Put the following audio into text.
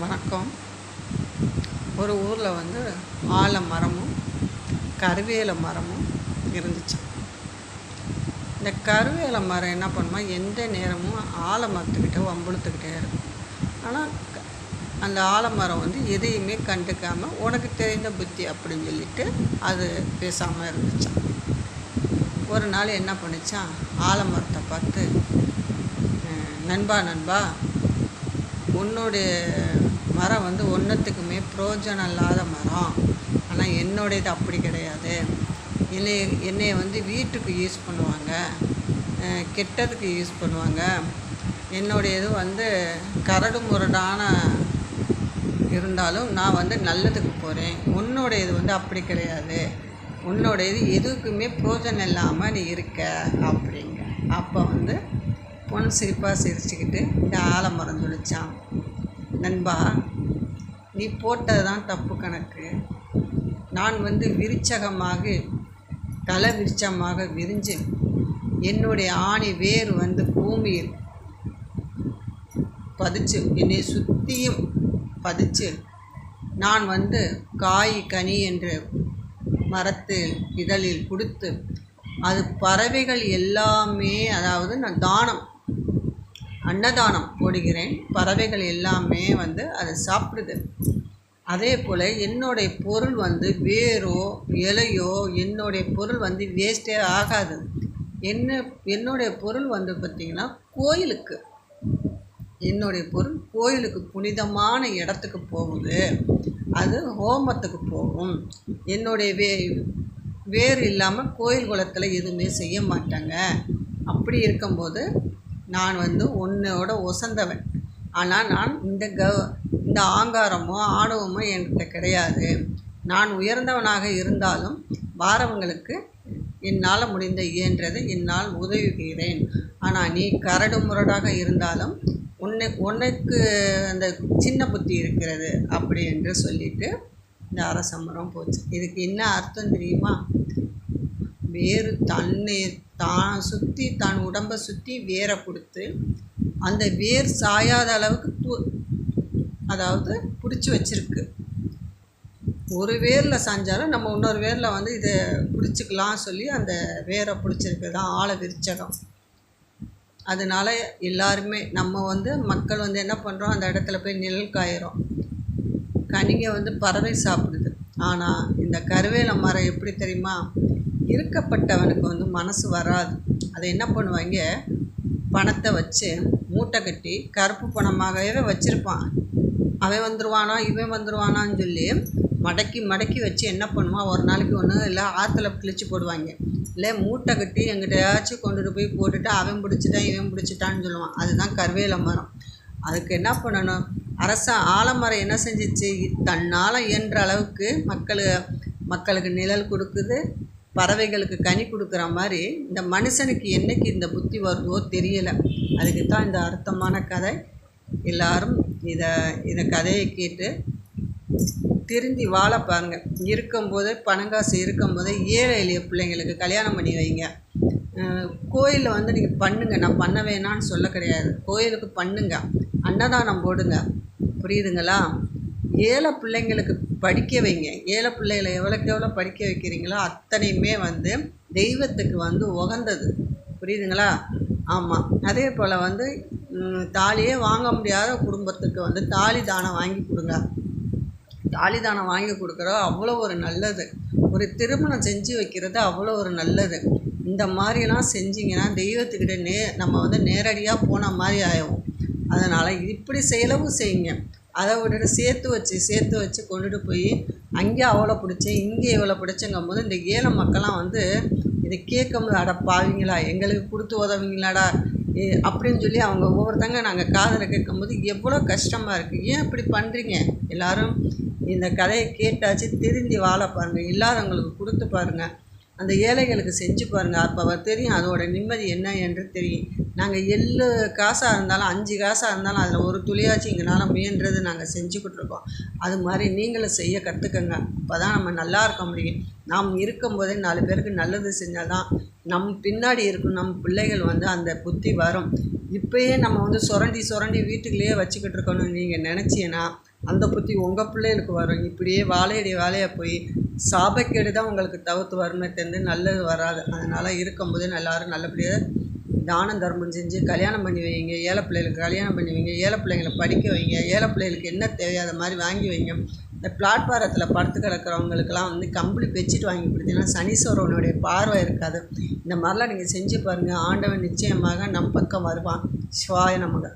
வணக்கம். ஒரு ஊரில் வந்து ஆலமரமும் கருவேல மரமும் இருந்துச்சு. இந்த கருவேல மரம் என்ன பண்ணுமா? எந்த நேரமும் ஆலமரத்துக்கிட்ட வம்புழுத்துக்கிட்டே இருக்கும். ஆனால் அந்த ஆலமரம் வந்து எதையுமே கண்டுக்காமல் உனக்கு தெரிந்த புத்தி அப்படின்னு சொல்லிட்டு அது பேசாமல் இருந்துச்சான் ஒரு நாள் என்ன பண்ணிச்சான் ஆலமரத்தை பார்த்து நண்பா நண்பா உன்னுடைய மரம் வந்து ஒன்றுத்துக்குமே பிரயோஜனம் இல்லாத மரம். ஆனால் என்னுடையது அப்படி கிடையாது. என்னை என்னைய வந்து வீட்டுக்கு யூஸ் பண்ணுவாங்க. கெட்டதுக்கு யூஸ் பண்ணுவாங்க. என்னுடையது வந்து கரடு முரடான இருந்தாலும் நான் வந்து நல்லதுக்கு போகிறேன் உன்னுடையது வந்து அப்படி கிடையாது. உன்னுடையது எதுக்குமே பிரோஜனம் இல்லாமல் நீ இருக்க அப்படிங்க. அப்போ வந்து பொன் சிரிப்பாக சிரிச்சுக்கிட்டு இந்த ஆலமரம் சொல்லிச்சான் நண்பா நீ போட்டது தான் தப்பு கணக்கு. நான் வந்து விருச்சகமாக தலை விருச்சமாக விரிஞ்சு என்னுடைய ஆணி வேர் வந்து பூமியில் பதிச்சு என்னை சுற்றியும் பதிச்சு நான் வந்து காய் கனி என்று மரத்தில் இதழில் கொடுத்து அது பறவைகள் எல்லாமே அதாவது நான் தானம் அன்னதானம் போடுகிறேன். பறவைகள் எல்லாமே வந்து அதை சாப்பிடுது. அதே போல் என்னுடைய பொருள் வந்து வேரோ இலையோ என்னுடைய பொருள் வந்து வேஸ்ட்டே ஆகாது. என்ன என்னுடைய பொருள் வந்து பார்த்திங்கன்னா கோயிலுக்கு. என்னுடைய பொருள் கோயிலுக்கு புனிதமான இடத்துக்கு போகுது. அது ஹோமத்துக்கு போகும். என்னுடைய வே வேர் இல்லாமல் கோயில் குளத்தில் எதுவுமே செய்ய மாட்டாங்க. அப்படி இருக்கும்போது நான் வந்து உன்னோட ஒசந்தவன். ஆனால் நான் இந்த க இந்த ஆங்காரமோ ஆணவமோ என்கிட்ட கிடையாது. நான் உயர்ந்தவனாக இருந்தாலும் வாரவங்களுக்கு என்னால் முடிந்த இயன்றதை என்னால் உதவுகிறேன். ஆனால் நீ கரடு முரடாக இருந்தாலும் உன்னை உனக்கு அந்த சின்ன புத்தி இருக்கிறது அப்படி என்று சொல்லிட்டு இந்த அரசமரம் போச்சு. இதுக்கு என்ன அர்த்தம் தெரியுமா? வேறு தன்னை தான் சுற்றி தன் உடம்பை சுற்றி வேரை கொடுத்து அந்த வேர் சாயாத அளவுக்கு து அதாவது பிடிச்சி வச்சிருக்கு. ஒரு வேரில் சாஞ்சாலும் நம்ம இன்னொரு வேரில் வந்து இதை பிடிச்சிக்கலாம் சொல்லி அந்த வேரை பிடிச்சிருக்கு தான் ஆழ விரிச்சகம். அதனால எல்லாருமே நம்ம வந்து மக்கள் வந்து என்ன பண்ணுறோம் அந்த இடத்துல போய் நிழல் காயிறோம். கனிங்க வந்து பறவை சாப்பிடுது. ஆனால் இந்த கருவேல மரம் எப்படி தெரியுமா? இருக்கப்பட்டவனுக்கு வந்து மனசு வராது. அதை என்ன பண்ணுவாங்க? பணத்தை வச்சு மூட்டை கட்டி கருப்பு பணமாகவே வச்சுருப்பான். அவன் வந்துடுவானா இவன் வந்துடுவானான்னு சொல்லி மடக்கி மடக்கி வச்சு என்ன பண்ணுவான்? ஒரு நாளைக்கு ஒன்று இல்லை ஆற்றுல கிழிச்சு போடுவாங்க. இல்லை மூட்டை கட்டி எங்கிட்டயாச்சும் கொண்டுட்டு போய் போட்டுட்டு அவன் பிடிச்சிட்டான் இவன் பிடிச்சிட்டான்னு சொல்லுவான். அதுதான் கருவேல மரம். அதுக்கு என்ன பண்ணணும்? அரச ஆலமரம் என்ன செஞ்சிச்சு? தன்னால் இயன்ற அளவுக்கு மக்கள் மக்களுக்கு நிழல் கொடுக்குது. பறவைகளுக்கு கனி கொடுக்குற மாதிரி இந்த மனுஷனுக்கு என்னைக்கு இந்த புத்தி வருதோ தெரியலை. அதுக்கு தான் இந்த அர்த்தமான கதை. எல்லாரும் இதை இந்த கதையை கேட்டு திருந்தி வாழ பாருங்க. இருக்கும்போது பணங்காசு இருக்கும்போது ஏழை எளிய பிள்ளைங்களுக்கு கல்யாணம் பண்ணி வைங்க. கோயிலில் வந்து நீங்கள் பண்ணுங்கள் நான் பண்ண வேணான்னு சொல்ல கிடையாது. கோயிலுக்கு பண்ணுங்க. அன்னதானம் போடுங்க. புரியுதுங்களா? ஏழை பிள்ளைங்களுக்கு படிக்க வைங்க. ஏழை பிள்ளைகளை எவ்வளோக்கு எவ்வளோ படிக்க வைக்கிறீங்களோ அத்தனையுமே வந்து தெய்வத்துக்கு வந்து உகந்தது. புரியுதுங்களா? ஆமாம் அதே போல் வந்து தாலியே வாங்க முடியாத குடும்பத்துக்கு வந்து தாலி தானம் வாங்கி கொடுங்க. தாலி தானம் வாங்கி கொடுக்குறது அவ்வளோ ஒரு நல்லது. ஒரு திருமணம் செஞ்சு வைக்கிறது அவ்வளோ ஒரு நல்லது. இந்த மாதிரிலாம் செஞ்சிங்கன்னா தெய்வத்துக்கிட்ட நே நம்ம வந்து நேரடியாக போன மாதிரி ஆகும் அதனால் இப்படி செலவு செய்யுங்க. அதை விட்டுட்டு சேர்த்து வச்சு சேர்த்து வச்சு கொண்டுட்டு போய் அங்கே அவ்வளோ பிடிச்சேன் இங்கே இவ்வளோ பிடிச்சங்கும் போது இந்த ஏழை மக்கள்லாம் வந்து இதை கேட்கும்போது அட பாவிங்களா எங்களுக்கு கொடுத்து உதவிங்களாடா ஏ, அப்படின்னு சொல்லி அவங்க ஒவ்வொருத்தங்க நாங்கள் காதில் கேட்கும்போது எவ்வளோ கஷ்டமாக இருக்குது ஏன் இப்படி பண்ணுறீங்க எல்லாரும் இந்த கதையை கேட்டாச்சு திருந்தி வாழ பாருங்கள் இல்லாதவங்களுக்கு கொடுத்து பாருங்கள் அந்த ஏழைகளுக்கு செஞ்சு பாருங்கள் அப்போ தெரியும் அதோட நிம்மதி என்ன என்று தெரியும். நாங்கள் எள்ளு காசாக இருந்தாலும் அஞ்சு காசாக இருந்தாலும் அதில் ஒரு துளியாச்சும் எங்களால் முயன்றது நாங்கள் செஞ்சுக்கிட்டு இருக்கோம். அது மாதிரி நீங்களும் செய்ய கற்றுக்கங்க அப்போ தான் நம்ம நல்லா இருக்க முடியும். நாம் இருக்கும்போதே நாலு பேருக்கு நல்லது செஞ்சால் தான் நம் பின்னாடி இருக்கும் நம் பிள்ளைகள் வந்து அந்த புத்தி வரும். இப்பயே நம்ம வந்து சுரண்டி சுரண்டி வீட்டுக்குள்ளேயே வச்சுக்கிட்டு இருக்கணும்னு நீங்கள் நினச்சீன்னா அந்த புத்தி உங்கள் பிள்ளைகளுக்கு வரும். இப்படியே வாழையடி வாழையாக போய் சாபக்கேடு தான் உங்களுக்கு தவிர்த்து வருமே தெரிந்து நல்லது வராது. அதனால் இருக்கும்போது எல்லாரும் நல்லபடியாக தானம் தர்மம் செஞ்சு கல்யாணம் பண்ணி வைங்க. ஏழை பிள்ளைகளுக்கு கல்யாணம் பண்ணி வைங்க. ஏழை பிள்ளைங்களை படிக்க வைங்க. ஏழை பிள்ளைகளுக்கு என்ன தேவையோ அதை மாதிரி வாங்கி வைங்க. இந்த பிளாட்பாரத்தில் படுத்து கிடக்கிறவங்களுக்கெல்லாம் வந்து கம்பளி பெட்ஷீட் வாங்கி கொடுத்தீங்கன்னா சனீஸ்வரனுடைய பார்வை இருக்காது. இந்த மாதிரிலாம் நீங்கள் செஞ்சு பாருங்கள் ஆண்டவன் நிச்சயமாக நம் பக்கம் வருவான். சிவாய நமக்கு